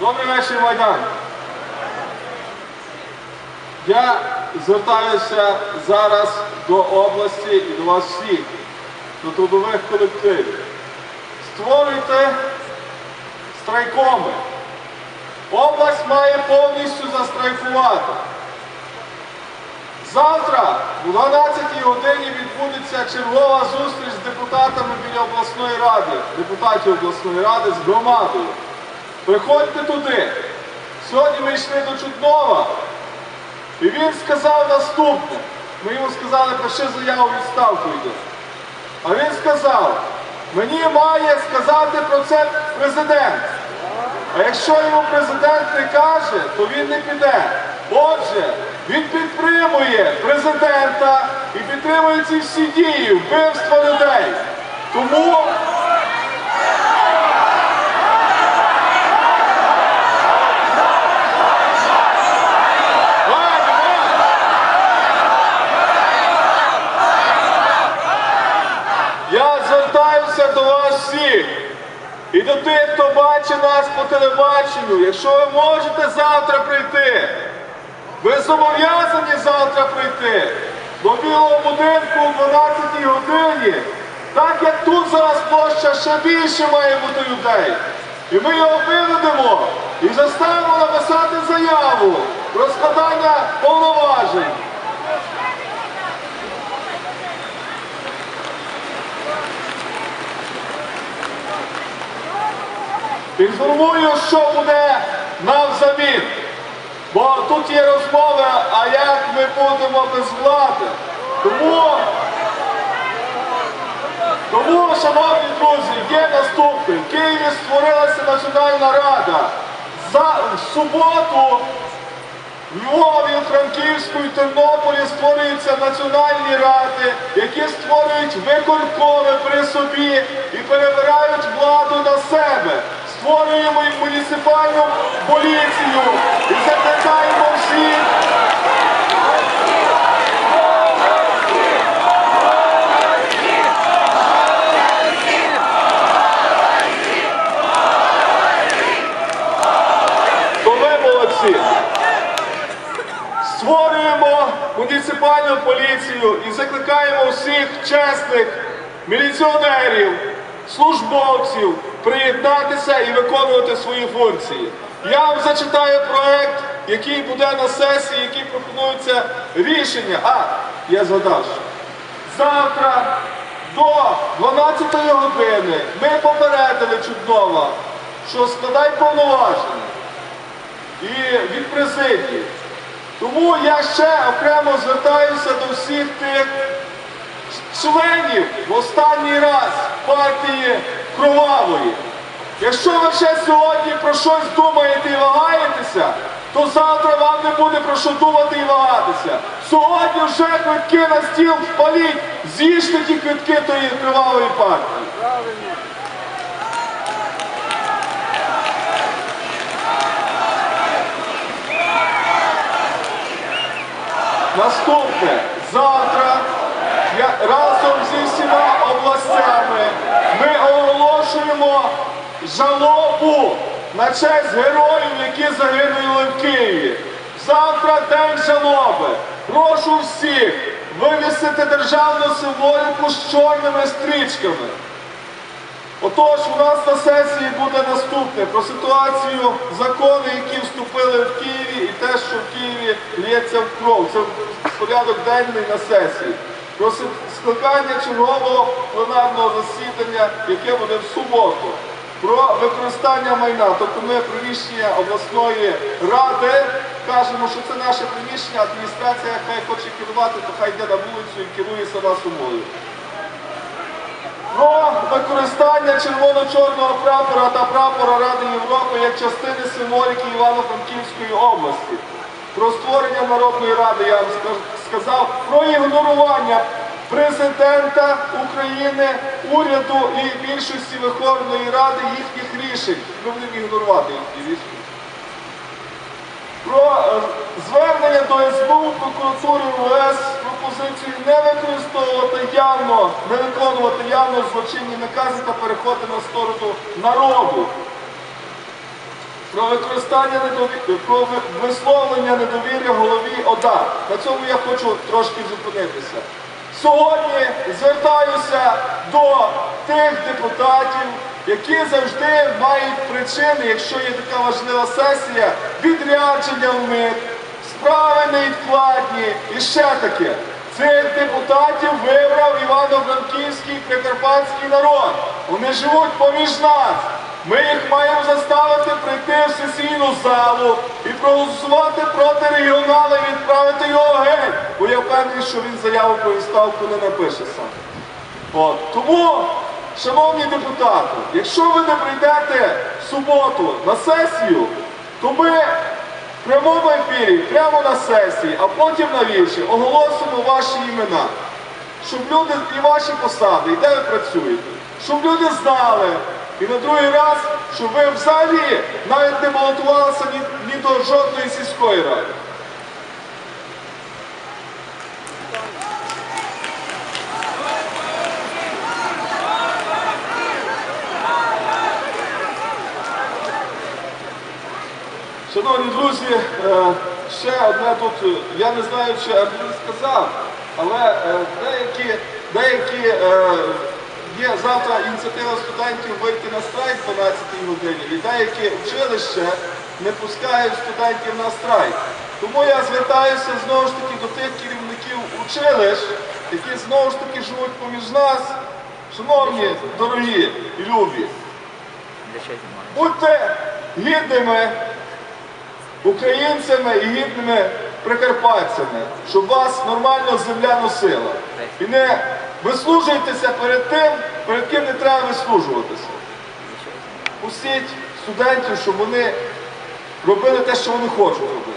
Добрий вечір, Майдан. Я звертаюся зараз до області і до вас всіх, до трудових колективів. Створюйте страйкоми. Область має повністю застрайкувати. Завтра о 12 годині відбудеться чергова зустріч з депутатами біля обласної ради, депутатів обласної ради з громадою. Приходьте туди. Сьогодні ми йшли до Чуднова, і він сказав наступне. Ми йому сказали, пиши заяву відставку йде. А він сказав, мені має сказати про це президент. А якщо йому президент не каже, то він не піде. Отже, він підтримує президента і підтримує ці всі дії, вбивства людей. Тому Ладно, ладно. Я звертаюся до і до тих, хто бачить нас по телебаченню. Якщо ви можете завтра прийти, ви зобов'язані завтра прийти до білого будинку о 12-й годині. Так як тут зараз площа ще більше має бути людей. І ми його виведемо і заставимо написати заяву про складання повноважень. Інформую, що буде нам взамін. Бо тут є розмови, а як ми будемо без влади. Тому, тому, шановні друзі, є наступне. В Києві створилася Національна рада. За суботу в Львові, Франківську і Тернополі створюються національні ради, які створюють виконкоми при собі і перебирають владу. Створюємо муніципальну поліцію і закликаємо всіх. Створюємо муніципальну поліцію і закликаємо всіх чесних міліціонерів, службовців приєднатися і виконувати свої функції. Я вам зачитаю проект, який буде на сесії, який пропонується рішення. А, я згадав. ще. Завтра до 12 години ми попередили Чуднова, що складай повноваження і від президії. Тому я ще окремо звертаюся до всіх тих членів в останній раз партії Кровавої. Якщо ви ще сьогодні про щось думаєте і вагаєтеся, то завтра вам не буде про що думати і вагатися. Сьогодні вже квитки на стіл впаліть, з'їжте ті квитки тої кривавої партії. Наступне. Завтра разом зі всіма областями ми оголошуємо жалобу на честь героїв, які загинули в Києві. Завтра день жалоби. Прошу всіх вивісити державну символіку з чорними стрічками. Отож, у нас на сесії буде наступне про ситуацію закони, які вступили в Києві, і те, що в Києві лється в кров. Це порядок денний на сесії. Про скликання чергового пленарного засідання, яке буде в суботу. Про використання майна, тобто ми приміщення обласної ради кажемо, що це наше приміщення, адміністрація хай хоче керувати, то хай йде на вулицю і керує сама собою. Про використання червоно-чорного прапора та прапора Ради Європи як частини символіки Івано-Франківської області. Про створення Народної ради, я вам сказав, про ігнорування президента України, уряду і більшості Верховної Ради їхніх рішень. Ми будемо ігнорувати їхні рішення. Про е, звернення до СБУ, прокуратури УС з пропозицією не використовувати явно, не виконувати явно злочинні накази та переходити на сторону народу. Про використання недові... про висловлення недовір'я голові ОДА. На цьому я хочу трошки зупинитися. Сьогодні звертаюся до тих депутатів, які завжди мають причини, якщо є така важлива сесія, відрядження в них, справи невідкладні і ще таке. Цих депутатів вибрав Івано-Франківський прикарпатський народ. Вони живуть поміж нас. Ми їх маємо заставити прийти в сесійну залу і проголосувати проти регіонала і відправити його геть. Бо я впевнений, що він заяву про відставку не напише сам. От. Тому, шановні депутати, якщо ви не прийдете в суботу на сесію, то ми в прямому ефірі, прямо на сесії, а потім на вірші оголосимо ваші імена, щоб люди і ваші посади, і де ви працюєте, щоб люди знали. І на другий раз, щоб ви взагалі навіть не балотувалися ні, ні до жодної сільської ради. Шановні друзі, е, ще одне тут, е, я не знаю, чи Андрій сказав, але е, деякі, деякі є завтра ініціатива студентів вийти на страйк в 12 годині, і деякі училища не пускають студентів на страйк. Тому я звертаюся знову ж таки до тих керівників училищ, які знову ж таки живуть поміж нас. Шановні, дорогі любі? Будьте гідними українцями і гідними прикарпатцями, щоб вас нормально земля носила. І не вислужуйтеся перед тим, перед ким не треба вислужуватися. Пустіть студентів, щоб вони робили те, що вони хочуть робити.